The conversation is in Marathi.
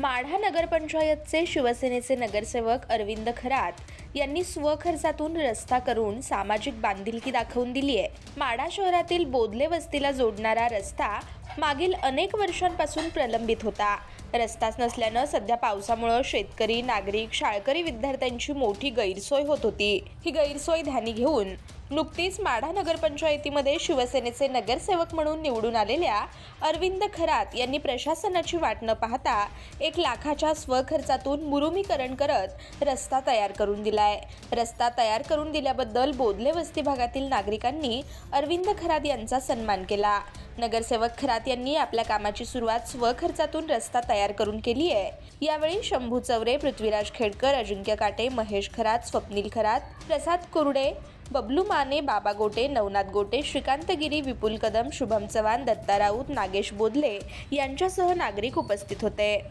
माढा नगरपंचायतचे शिवसेनेचे नगरसेवक अरविंद खरात यांनी स्वखर्चातून रस्ता करून सामाजिक बांधिलकी दाखवून दिली आहे. माढा शहरातील बोदले वस्तीला जोडणारा रस्ता मागील अनेक वर्षांपासून प्रलंबित होता. रस्ताच नसल्यानं सध्या पावसामुळं शेतकरी नागरिक शाळकरी विद्यार्थ्यांची मोठी गैरसोय होत होती. ही गैरसोय ध्यानी घेऊन नुकतीच माढा नगरपंचायतीमध्ये शिवसेनेचे नगरसेवक म्हणून निवडून आलेल्या अरविंद खरात यांनी प्रशासनाची वाट न पाहता एक लाखाच्या स्वखर्चातून मुरुमीकरण करत रस्ता तयार करून दिलाय. रस्ता तयार करून दिल्याबद्दल बोदले वस्ती भागातील नागरिकांनी अरविंद खरात यांचा सन्मान केला. नगरसेवक खरात यांनी आपल्या कामाची सुरुवात स्वखर्चातून रस्ता तयार करून केली आहे यावेळी शंभू चौरे पृथ्वीराज खेडकर अजिंक्य काटे महेश खरात स्वप्नील खरात प्रसाद कुरडे बबलू माने बाबा गोटे नवनाथ गोटे श्रीकांत गिरी विपुल कदम शुभम चव्हाण दत्ता राऊत नागेश बोधले यांच्यासह नागरिक उपस्थित होते.